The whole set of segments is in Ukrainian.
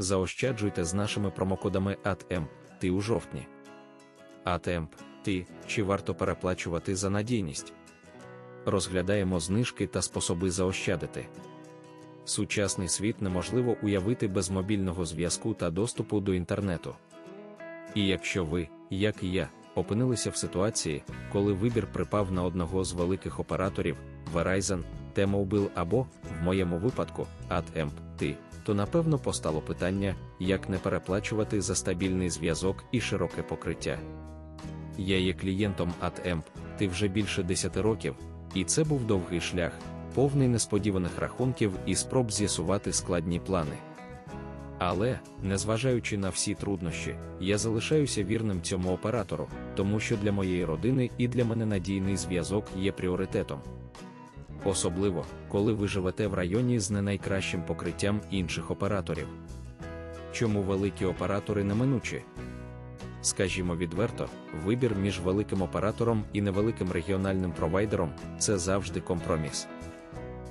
Заощаджуйте з нашими промокодами ATM ти у жовтні. ATM ти чи варто переплачувати за надійність? Розглядаємо знижки та способи заощадити. Сучасний світ неможливо уявити без мобільного зв'язку та доступу до інтернету. І якщо ви, як і я, опинилися в ситуації, коли вибір припав на одного з великих операторів Verizon, T-Mobile або, в моєму випадку, AT&T, ти, то напевно постало питання, як не переплачувати за стабільний зв'язок і широке покриття. Я є клієнтом AT&T, ти вже більше 10 років, і це був довгий шлях, повний несподіваних рахунків і спроб з'ясувати складні плани. Але, незважаючи на всі труднощі, я залишаюся вірним цьому оператору, тому що для моєї родини і для мене надійний зв'язок є пріоритетом. Особливо, коли ви живете в районі з не найкращим покриттям інших операторів. Чому великі оператори неминучі? Скажімо відверто, вибір між великим оператором і невеликим регіональним провайдером це завжди компроміс.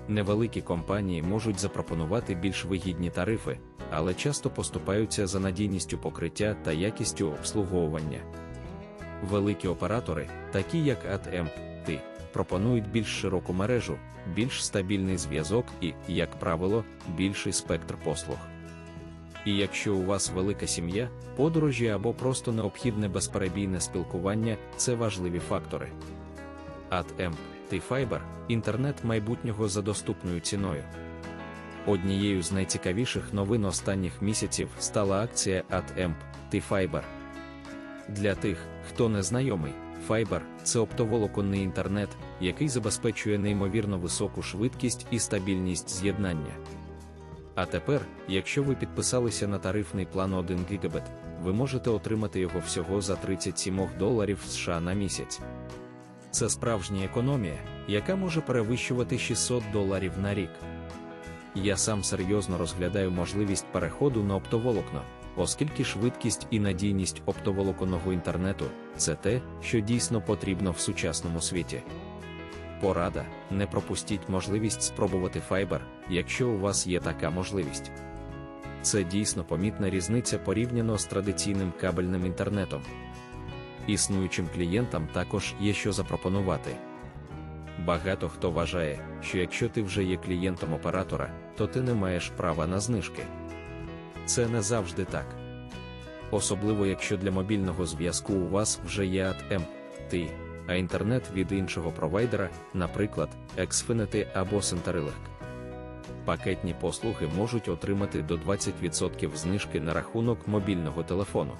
Невеликі компанії можуть запропонувати більш вигідні тарифи, але часто поступаються за надійністю покриття та якістю обслуговування. Великі оператори, такі як ATM, пропонують більш широку мережу, більш стабільний зв'язок і, як правило, більший спектр послуг. І якщо у вас велика сім'я, подорожі або просто необхідне безперебійне спілкування це важливі фактори. ATM, T-Fiber – інтернет майбутнього за доступною ціною. Однією з найцікавіших новин останніх місяців стала акція ATM, T-Fiber. Для тих, хто не знайомий, Fiber – це оптоволоконний інтернет, який забезпечує неймовірно високу швидкість і стабільність з'єднання. А тепер, якщо ви підписалися на тарифний план 1 ГБ, ви можете отримати його всього за 37 доларів США на місяць. Це справжня економія, яка може перевищувати 600 доларів на рік. Я сам серйозно розглядаю можливість переходу на оптоволокно, оскільки швидкість і надійність оптоволоконного інтернету це те, що дійсно потрібно в сучасному світі. Порада: не пропустіть можливість спробувати Fiber, якщо у вас є така можливість. Це дійсно помітна різниця порівняно з традиційним кабельним інтернетом. Існуючим клієнтам також є що запропонувати. Багато хто вважає, що якщо ти вже є клієнтом оператора, то ти не маєш права на знижки. Це не завжди так. Особливо якщо для мобільного зв'язку у вас вже є ATM, ти, а інтернет від іншого провайдера, наприклад, Xfinity або Centerelink. Пакетні послуги можуть отримати до 20% знижки на рахунок мобільного телефону.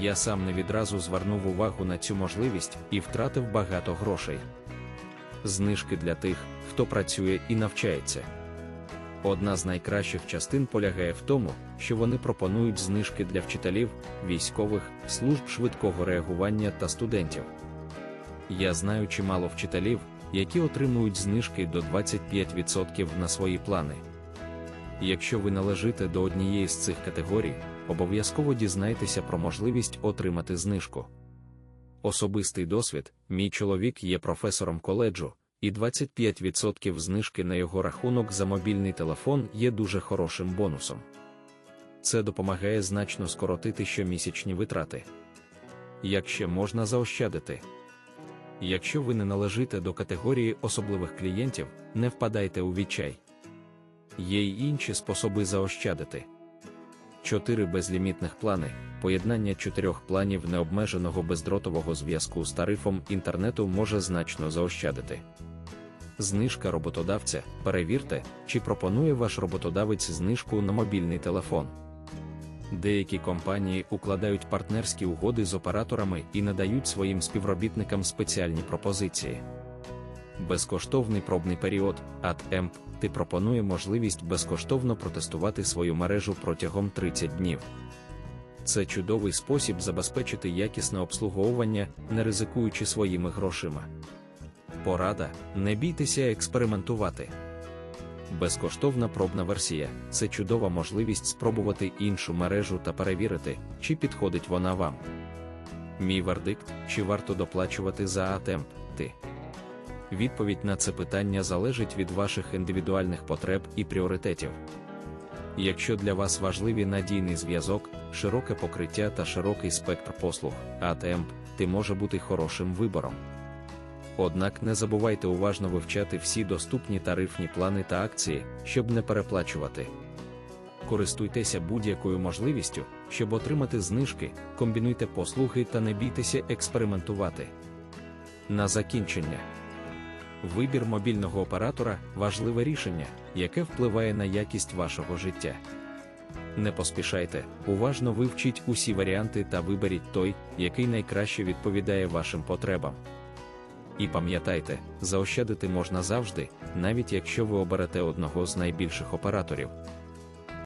Я сам не відразу звернув увагу на цю можливість і втратив багато грошей. Знижки для тих, хто працює і навчається. Одна з найкращих частин полягає в тому, що вони пропонують знижки для вчителів, військових, служб швидкого реагування та студентів. Я знаю чимало вчителів, які отримують знижки до 25% на свої плани. Якщо ви належите до однієї з цих категорій, обов'язково дізнайтеся про можливість отримати знижку. Особистий досвід, мій чоловік є професором коледжу, і 25% знижки на його рахунок за мобільний телефон є дуже хорошим бонусом. Це допомагає значно скоротити щомісячні витрати. Як ще можна заощадити? Якщо ви не належите до категорії особливих клієнтів, не впадайте у відчай. Є й інші способи заощадити. Чотири безлімітних плани, поєднання чотирьох планів необмеженого бездротового зв'язку з тарифом інтернету може значно заощадити. Знижка роботодавця. Перевірте, чи пропонує ваш роботодавець знижку на мобільний телефон. Деякі компанії укладають партнерські угоди з операторами і надають своїм співробітникам спеціальні пропозиції. Безкоштовний пробний період ATM ти пропонує можливість безкоштовно протестувати свою мережу протягом 30 днів. Це чудовий спосіб забезпечити якісне обслуговування, не ризикуючи своїми грошима. Порада: не бійтеся експериментувати. Безкоштовна пробна версія це чудова можливість спробувати іншу мережу та перевірити, чи підходить вона вам. Мій вердикт, чи варто доплачувати за ATM, ти. Відповідь на це питання залежить від ваших індивідуальних потреб і пріоритетів. Якщо для вас важливі надійний зв'язок, широке покриття та широкий спектр послуг, ATMP ти може бути хорошим вибором. Однак не забувайте уважно вивчати всі доступні тарифні плани та акції, щоб не переплачувати. Користуйтеся будь-якою можливістю, щоб отримати знижки, комбінуйте послуги та не бійтеся експериментувати. На закінчення. Вибір мобільного оператора важливе рішення, яке впливає на якість вашого життя. Не поспішайте, уважно вивчіть усі варіанти та виберіть той, який найкраще відповідає вашим потребам. І пам'ятайте, заощадити можна завжди, навіть якщо ви оберете одного з найбільших операторів.